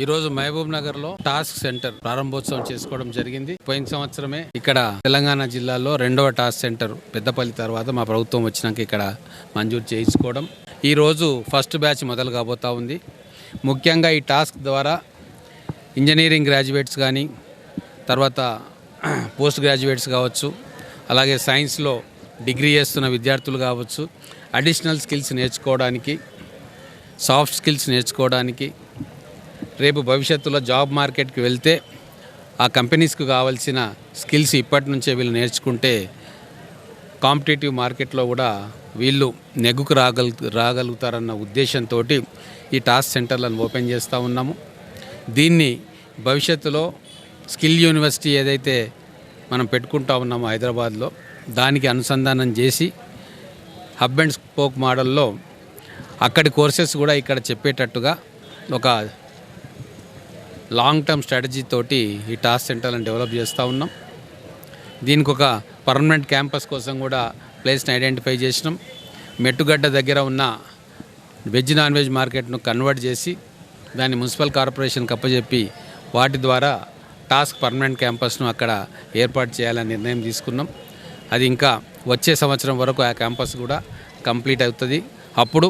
ఈరోజు మహబూబ్ నగర్లో task centre ప్రారంభోత్సవం చేసుకోవడం జరిగింది. పోయిన సంవత్సరమే ఇక్కడ తెలంగాణ జిల్లాలో రెండవ టాస్క్ సెంటర్ పెద్దపల్లి తర్వాత మా ప్రభుత్వం వచ్చినాక ఇక్కడ మంజూరు చేయించుకోవడం. ఈ రోజు ఫస్ట్ బ్యాచ్ మొదలు కాబోతా ఉంది. ముఖ్యంగా ఈ టాస్క్ ద్వారా ఇంజనీరింగ్ గ్రాడ్యుయేట్స్ కానీ తర్వాత పోస్ట్ గ్రాడ్యుయేట్స్ కావచ్చు అలాగే సైన్స్లో డిగ్రీ చేస్తున్న విద్యార్థులు కావచ్చు అడిషనల్ స్కిల్స్ నేర్చుకోవడానికి సాఫ్ట్ స్కిల్స్ నేర్చుకోవడానికి రేపు భవిష్యత్తులో జాబ్ మార్కెట్కి వెళ్తే ఆ కంపెనీస్కు కావాల్సిన స్కిల్స్ ఇప్పటి నుంచే వీళ్ళు నేర్చుకుంటే కాంపిటేటివ్ మార్కెట్లో కూడా వీళ్ళు నెగ్గుకు రాగలు రాగలుగుతారన్న ఉద్దేశంతో ఈ టాస్క్ సెంటర్లను ఓపెన్ చేస్తూ ఉన్నాము. దీన్ని భవిష్యత్తులో స్కిల్ యూనివర్సిటీ ఏదైతే మనం పెట్టుకుంటా ఉన్నామో హైదరాబాద్లో దానికి అనుసంధానం చేసి హబ్ అండ్ స్పోక్ మోడల్లో అక్కడి కోర్సెస్ కూడా ఇక్కడ చెప్పేటట్టుగా ఒక లాంగ్ టర్మ్ స్ట్రాటజీ తోటి ఈ టాస్క్ సెంటర్లను డెవలప్ చేస్తూ ఉన్నాం. దీనికి ఒక పర్మనెంట్ క్యాంపస్ కోసం కూడా ప్లేస్ని ఐడెంటిఫై చేసినాం. మెట్టుగడ్డ దగ్గర ఉన్న వెజ్ నాన్ వెజ్ మార్కెట్ను కన్వర్ట్ చేసి దాన్ని మున్సిపల్ కార్పొరేషన్ కప్పజెప్పి వాటి ద్వారా టాస్క్ పర్మనెంట్ క్యాంపస్ను అక్కడ ఏర్పాటు చేయాలని నిర్ణయం తీసుకున్నాం. అది ఇంకా వచ్చే సంవత్సరం వరకు ఆ క్యాంపస్ కూడా కంప్లీట్ అవుతుంది. అప్పుడు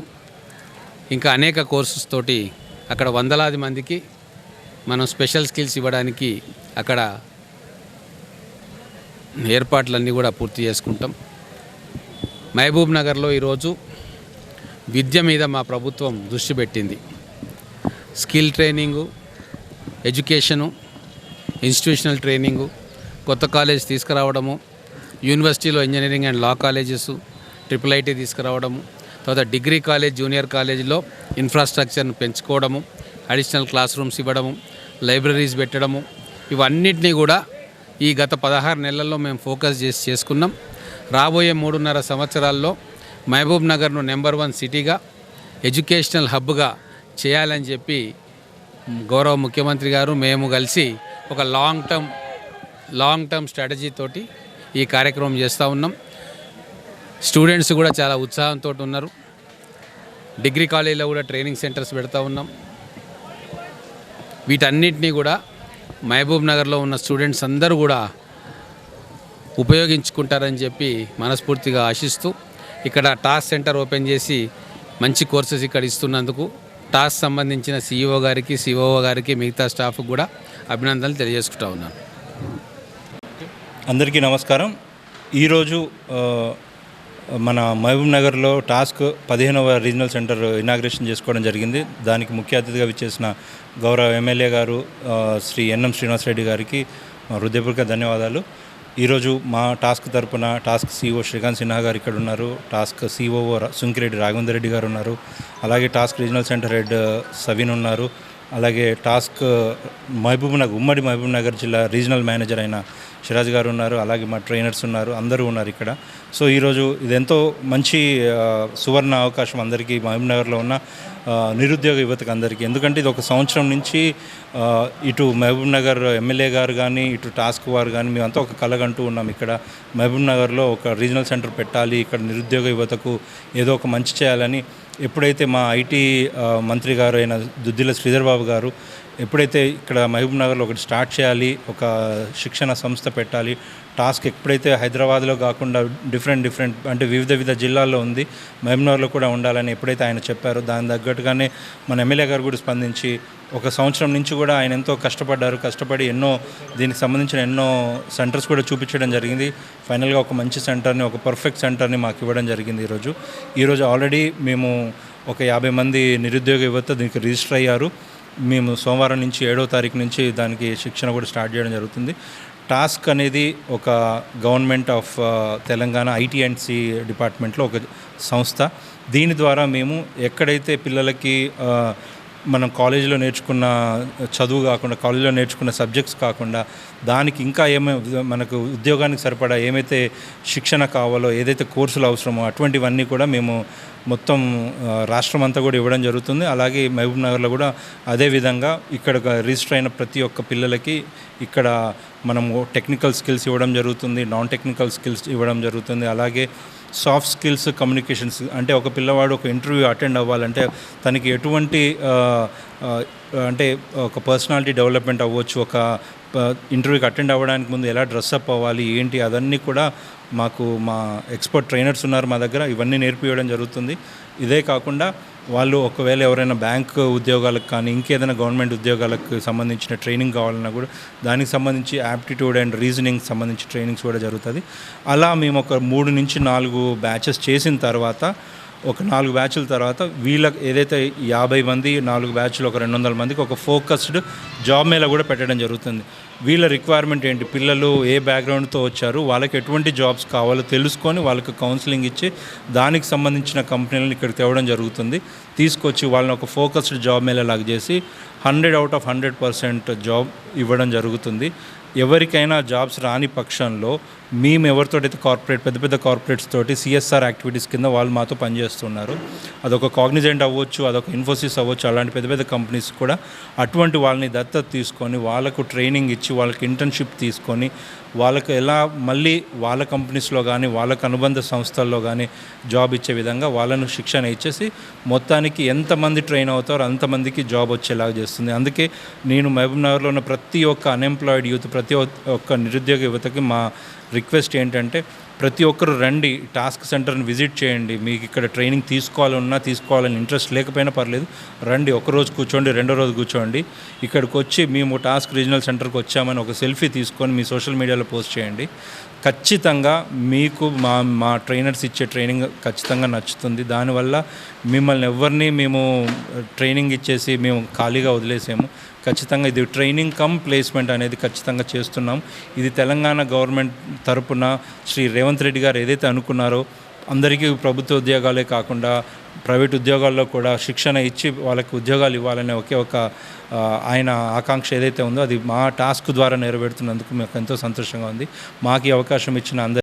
ఇంకా అనేక కోర్సెస్ తోటి అక్కడ వందలాది మందికి మనం స్పెషల్ స్కిల్స్ ఇవ్వడానికి అక్కడ ఏర్పాట్లన్నీ కూడా పూర్తి చేసుకుంటాం. మహబూబ్ నగర్లో ఈరోజు విద్య మీద మా ప్రభుత్వం దృష్టి పెట్టింది. Skill training education institutional training కొత్త కాలేజ్ తీసుకురావడము యూనివర్సిటీలో engineering and law colleges triple IT తీసుకురావడము తర్వాత డిగ్రీ కాలేజ్ జూనియర్ కాలేజీలో ఇన్ఫ్రాస్ట్రక్చర్ను పెంచుకోవడము అడిషనల్ క్లాస్ రూమ్స్ ఇవ్వడము లైబ్రరీస్ పెట్టడము ఇవన్నిటినీ కూడా ఈ గత పదహారు నెలల్లో మేము ఫోకస్ చేసి చేసుకున్నాం. రాబోయే మూడున్నర సంవత్సరాల్లో మహబూబ్ నగర్ను నెంబర్ వన్ సిటీగా ఎడ్యుకేషనల్ హబ్గా చేయాలని చెప్పి గౌరవ ముఖ్యమంత్రి గారు మేము కలిసి ఒక long term long term strategy తోటి ఈ కార్యక్రమం చేస్తూ ఉన్నాం. స్టూడెంట్స్ కూడా చాలా ఉత్సాహంతో ఉన్నారు. డిగ్రీ కాలేజీలో కూడా ట్రైనింగ్ సెంటర్స్ పెడతా ఉన్నాం. వీటన్నిటినీ కూడా మహబూబ్ నగర్లో ఉన్న స్టూడెంట్స్ అందరూ కూడా ఉపయోగించుకుంటారని చెప్పి మనస్ఫూర్తిగా ఆశిస్తూ ఇక్కడ టాస్క్ సెంటర్ ఓపెన్ చేసి మంచి కోర్సెస్ ఇక్కడ ఇస్తున్నందుకు టాస్క్ సంబంధించిన సీఈఓ గారికి సిఓ గారికి మిగతా స్టాఫ్కి కూడా అభినందనలు తెలియజేసుకుంటా ఉన్నాను. అందరికీ నమస్కారం. ఈరోజు మన మహబూబ్ నగర్లో టాస్క్ పదిహేనవ రీజనల్ సెంటర్ ఇనాగ్రేషన్ చేసుకోవడం జరిగింది. దానికి ముఖ్య అతిథిగా విచ్చేసిన గౌరవ ఎమ్మెల్యే గారు శ్రీ ఎన్ఎం శ్రీనివాసరెడ్డి గారికి హృదయపూర్వక ధన్యవాదాలు. ఈరోజు మా టాస్క్ తరపున టాస్క్ సిఓ శ్రీకాంత్ సిన్హా గారు ఇక్కడ ఉన్నారు. టాస్క్ సిఓఓ సుంకిరెడ్డి రాఘవేందర్ రెడ్డి గారు ఉన్నారు. అలాగే TASK regional centre head Saveen ఉన్నారు. అలాగే టాస్క్ మహబూబ్ నగర్ ఉమ్మడి మహబూబ్ నగర్ జిల్లా రీజనల్ మేనేజర్ అయిన సిరాజ్ గారు ఉన్నారు అలాగే మా ట్రైనర్స్ ఉన్నారు అందరూ ఉన్నారు ఇక్కడ. సో ఈరోజు ఇది ఎంతో మంచి సువర్ణ అవకాశం అందరికీ మహబూబ్ నగర్లో ఉన్న నిరుద్యోగ యువతకు అందరికీ. ఎందుకంటే ఇది ఒక సంవత్సరం నుంచి ఇటు మహబూబ్ నగర్ ఎమ్మెల్యే గారు కానీ ఇటు టాస్క్ వారు కానీ మేమంతా ఒక కలగంటూ ఉన్నాం ఇక్కడ. మహబూబ్ నగర్లో ఒక రీజనల్ సెంటర్ పెట్టాలి ఇక్కడ నిరుద్యోగ యువతకు ఏదో ఒక మంచి చేయాలని ఎప్పుడైతే మా ఐటీ మంత్రి గారు అయిన దుద్దిల శ్రీధర్ బాబు గారు ఎప్పుడైతే ఇక్కడ మహబూబ్ నగర్లో ఒకటి స్టార్ట్ చేయాలి ఒక శిక్షణ సంస్థ పెట్టాలి టాస్క్ ఎప్పుడైతే హైదరాబాద్లో కాకుండా డిఫరెంట్ డిఫరెంట్ అంటే వివిధ వివిధ జిల్లాల్లో ఉంది మహబూబ్ నగర్లో కూడా ఉండాలని ఎప్పుడైతే ఆయన చెప్పారో దాని తగ్గట్టుగానే మన ఎమ్మెల్యే గారు కూడా స్పందించి ఒక సంవత్సరం నుంచి కూడా ఆయన ఎంతో కష్టపడ్డారు కష్టపడి ఎన్నో దీనికి సంబంధించిన ఎన్నో సెంటర్స్ కూడా చూపించడం జరిగింది. ఫైనల్గా ఒక మంచి సెంటర్ని ఒక పర్ఫెక్ట్ సెంటర్ని మాకు ఇవ్వడం జరిగింది ఈరోజు. ఈరోజు ఆల్రెడీ మేము ఒక యాభై మంది నిరుద్యోగ యువత దీనికి రిజిస్టర్ అయ్యారు. మేము సోమవారం నుంచి ఏడో తారీఖు నుంచి దానికి శిక్షణ కూడా స్టార్ట్ చేయడం జరుగుతుంది. టాస్క్ అనేది ఒక government of Telangana IT and C డిపార్ట్మెంట్లో ఒక సంస్థ. దీని ద్వారా మేము ఎక్కడైతే పిల్లలకి మనం కాలేజీలో నేర్చుకున్న చదువు కాకుండా కాలేజీలో నేర్చుకున్న సబ్జెక్ట్స్ కాకుండా దానికి ఇంకా ఏమే మనకు ఉద్యోగానికి సరిపడా ఏమైతే శిక్షణ కావాలో ఏదైతే కోర్సులు అవసరమో అటువంటివన్నీ కూడా మేము మొత్తం రాష్ట్రం అంతా కూడా ఇవ్వడం జరుగుతుంది. అలాగే మహబూబ్ నగర్లో కూడా అదే విధంగా ఇక్కడ రిజిస్టర్ అయిన ప్రతి ఒక్క పిల్లలకి ఇక్కడ మనము టెక్నికల్ స్కిల్స్ ఇవ్వడం జరుగుతుంది నాన్ టెక్నికల్ స్కిల్స్ ఇవ్వడం జరుగుతుంది. అలాగే సాఫ్ట్ స్కిల్స్ కమ్యూనికేషన్స్ అంటే ఒక పిల్లవాడు ఒక ఇంటర్వ్యూ అటెండ్ అవ్వాలంటే తనకి ఎటువంటి అంటే ఒక పర్సనాలిటీ డెవలప్మెంట్ అవ్వచ్చు ఒక ఇంటర్వ్యూకి అటెండ్ అవ్వడానికి ముందు ఎలా డ్రెస్అప్ అవ్వాలి ఏంటి అదన్నీ కూడా మాకు మా ఎక్స్పర్ట్ ట్రైనర్స్ ఉన్నారు మా దగ్గర ఇవన్నీ నేర్పివ్వడం జరుగుతుంది. ఇదే కాకుండా వాళ్ళు ఒకవేళ ఎవరైనా బ్యాంక్ ఉద్యోగాలకు కానీ ఇంకేదైనా గవర్నమెంట్ ఉద్యోగాలకు సంబంధించిన ట్రైనింగ్ కావాలన్నా కూడా దానికి సంబంధించి యాప్టిట్యూడ్ అండ్ రీజనింగ్ సంబంధించి ట్రైనింగ్స్ కూడా జరుగుతుంది అలా మేము ఒక మూడు నుంచి నాలుగు బ్యాచెస్ చేసిన తర్వాత ఒక నాలుగు బ్యాచ్ల తర్వాత వీళ్ళ ఏదైతే యాభై మంది నాలుగు బ్యాచ్లు ఒక రెండు వందల మందికి ఒక ఫోకస్డ్ జాబ్ మేళ కూడా పెట్టడం జరుగుతుంది. వీళ్ళ రిక్వైర్మెంట్ ఏంటి? పిల్లలు ఏ బ్యాక్గ్రౌండ్తో వచ్చారు? వాళ్ళకి ఎటువంటి జాబ్స్ కావాలో తెలుసుకొని వాళ్ళకి కౌన్సిలింగ్ ఇచ్చి దానికి సంబంధించిన కంపెనీలను ఇక్కడ తేవడం జరుగుతుంది. తీసుకొచ్చి వాళ్ళని ఒక ఫోకస్డ్ జాబ్ మేళ లాగా చేసి hundred out of hundred percent job ఇవ్వడం జరుగుతుంది. ఎవరికైనా జాబ్స్ రాని పక్షంలో మేము ఎవరితోటైతే కార్పొరేట్ పెద్ద పెద్ద కార్పొరేట్స్ తోటి సిఎస్ఆర్ యాక్టివిటీస్ కింద వాళ్ళు మాతో పనిచేస్తున్నారు. అదొక కాగ్నిజెంట్ అవ్వచ్చు అదొక ఇన్ఫోసిస్ అవ్వచ్చు అలాంటి పెద్ద పెద్ద కంపెనీస్ కూడా అటువంటి వాళ్ళని దత్తత తీసుకొని వాళ్ళకు ట్రైనింగ్ ఇచ్చి వాళ్ళకి ఇంటర్న్షిప్ తీసుకొని వాళ్ళకు ఎలా మళ్ళీ వాళ్ళ కంపెనీస్లో కానీ వాళ్ళకు అనుబంధ సంస్థల్లో కానీ జాబ్ ఇచ్చే విధంగా వాళ్ళను శిక్షణ ఇచ్చేసి మొత్తానికి ఎంతమంది ట్రైన్ అవుతారో అంతమందికి జాబ్ వచ్చేలాగా వస్తుంది. అందుకే నేను మహబూబ్ నగర్లో ఉన్న ప్రతి ఒక్క అన్ఎంప్లాయిడ్ యూత్ ప్రతి ఒక్క నిరుద్యోగ యువతకి మా రిక్వెస్ట్ ఏంటంటే ప్రతి ఒక్కరు రండి టాస్క్ సెంటర్ని విజిట్ చేయండి. మీకు ఇక్కడ ట్రైనింగ్ తీసుకోవాలన్నా తీసుకోవాలని ఇంట్రెస్ట్ లేకపోయినా పర్లేదు. రండి ఒక రోజు కూర్చోండి రెండో రోజు కూర్చోండి. ఇక్కడికి వచ్చి మేము టాస్క్ రీజనల్ సెంటర్కి వచ్చామని ఒక సెల్ఫీ తీసుకొని మీ సోషల్ మీడియాలో పోస్ట్ చేయండి. ఖచ్చితంగా మీకు మా మా ట్రైనర్స్ ఇచ్చే ట్రైనింగ్ ఖచ్చితంగా నచ్చుతుంది. దానివల్ల మిమ్మల్ని ఎవరిని మేము ట్రైనింగ్ ఇచ్చేసి మేము ఖాళీగా వదిలేసాము. ఖచ్చితంగా ఇది ట్రైనింగ్ కమ్ ప్లేస్మెంట్ అనేది ఖచ్చితంగా చేస్తున్నాం. ఇది తెలంగాణ గవర్నమెంట్ తరపున శ్రీ రేవంత్ రెడ్డి గారు ఏదైతే అనుకున్నారో అందరికీ ప్రభుత్వ ఉద్యోగాలే కాకుండా ప్రైవేట్ ఉద్యోగాల్లో కూడా శిక్షణ ఇచ్చి వాళ్ళకి ఉద్యోగాలు ఇవ్వాలనే ఒకే ఒక ఆయన ఆకాంక్ష ఏదైతే ఉందో అది మా టాస్క్ ద్వారా నెరవేరుతున్నందుకు మాకు ఎంతో సంతోషంగా ఉంది. మాకు ఈ అవకాశం ఇచ్చిన అందరి